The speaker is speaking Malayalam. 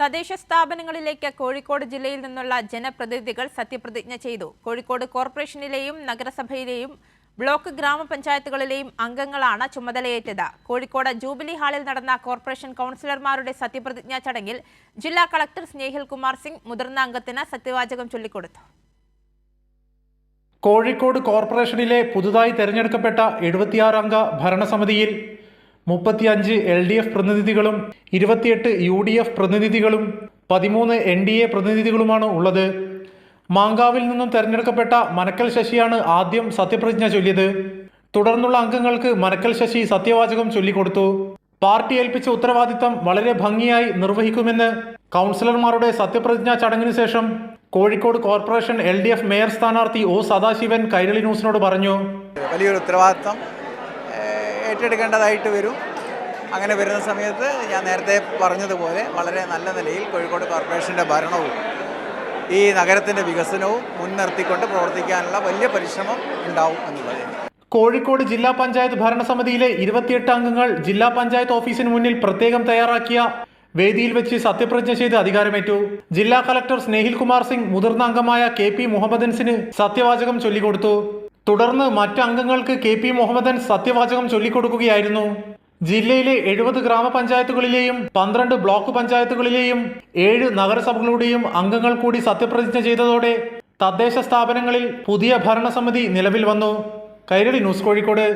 തദ്ദേശ സ്ഥാപനങ്ങളിലേക്ക് കോഴിക്കോട് ജില്ലയിൽ നിന്നുള്ള ജനപ്രതിനിധികൾ സത്യപ്രതിജ്ഞ ചെയ്തു. കോഴിക്കോട് കോർപ്പറേഷനിലെയും നഗരസഭയിലെയും ബ്ലോക്ക് ഗ്രാമപഞ്ചായത്തുകളിലെയും അംഗങ്ങളാണ് ചുമതലയേറ്റത്. കോഴിക്കോട് ജൂബിലി ഹാളിൽ നടന്ന കോർപ്പറേഷൻ കൗൺസിലർമാരുടെ സത്യപ്രതിജ്ഞാ ചടങ്ങിൽ ജില്ലാ കളക്ടർ സ്നേഹിൽ കുമാർ സിംഗ് മുതിർന്ന അംഗത്തിന് സത്യവാചകം ചൊല്ലിക്കൊടുത്തു. കോഴിക്കോട് കോർപ്പറേഷനിലെ പുതുതായി തെരഞ്ഞെടുക്കപ്പെട്ട എഴുപത്തിയാറ് അംഗ ഭരണസമിതിയിൽ മുപ്പത്തിയഞ്ച് എൽ ഡി എഫ് പ്രതിനിധികളും ഇരുപത്തിയെട്ട് യു ഡി എഫ് പ്രതിനിധികളും പതിമൂന്ന് എൻ ഡി എ പ്രതിനിധികളുമാണ് ഉള്ളത്. മാങ്കാവിൽ നിന്നും തെരഞ്ഞെടുക്കപ്പെട്ട മനക്കൽ ശശിയാണ് ആദ്യം സത്യപ്രതിജ്ഞ ചൊല്ലിയത്. തുടർന്നുള്ള അംഗങ്ങൾക്ക് മനക്കൽ ശശി സത്യവാചകം ചൊല്ലിക്കൊടുത്തു. പാർട്ടി ഏൽപ്പിച്ച ഉത്തരവാദിത്തം വളരെ ഭംഗിയായി നിർവഹിക്കുമെന്ന് കൗൺസിലർമാരുടെ സത്യപ്രതിജ്ഞാ ചടങ്ങിന് ശേഷം കോഴിക്കോട് കോർപ്പറേഷൻ എൽ മേയർ സ്ഥാനാർത്ഥി ഒ സദാശിവൻ കൈരളി ന്യൂസിനോട് പറഞ്ഞു. വലിയൊരു ഉത്തരവാദിത്വം ഏഹ്, ഏറ്റെടുക്കേണ്ടതായിട്ട് വരും. അങ്ങനെ വരുന്ന സമയത്ത് ഞാൻ നേരത്തെ പറഞ്ഞതുപോലെ വളരെ നല്ല നിലയിൽ കോഴിക്കോട് കോർപ്പറേഷന്റെ ഭരണവും ഈ നഗരത്തിന്റെ വികസനവും മുൻനിർത്തിക്കൊണ്ട് പ്രവർത്തിക്കാനുള്ള വലിയ പരിശ്രമം ഉണ്ടാവും എന്നുള്ളത്. കോഴിക്കോട് ജില്ലാ പഞ്ചായത്ത് ഭരണസമിതിയിലെ ഇരുപത്തിയെട്ട് അംഗങ്ങൾ ജില്ലാ പഞ്ചായത്ത് ഓഫീസിന് മുന്നിൽ പ്രത്യേകം തയ്യാറാക്കിയ വേദിയിൽ വെച്ച് സത്യപ്രതിജ്ഞ ചെയ്ത് അധികാരമേറ്റു. ജില്ലാ കളക്ടർ സ്നേഹിൽ കുമാർ സിംഗ് മുതിർന്ന അംഗമായ കെ പി മുഹമ്മദൻസിന് സത്യവാചകം ചൊല്ലിക്കൊടുത്തു. തുടർന്ന് മറ്റു അംഗങ്ങൾക്ക് കെ പി മുഹമ്മദൻ സത്യവാചകം ചൊല്ലിക്കൊടുക്കുകയായിരുന്നു. ജില്ലയിലെ എഴുപത് ഗ്രാമപഞ്ചായത്തുകളിലെയും പന്ത്രണ്ട് ബ്ലോക്ക് പഞ്ചായത്തുകളിലെയും ഏഴ് നഗരസഭകളുടെയും അംഗങ്ങൾ കൂടി സത്യപ്രതിജ്ഞ ചെയ്തതോടെ തദ്ദേശ സ്ഥാപനങ്ങളിൽ പുതിയ ഭരണസമിതി നിലവിൽ വന്നു. കൈരളി ന്യൂസ് കോഴിക്കോട്.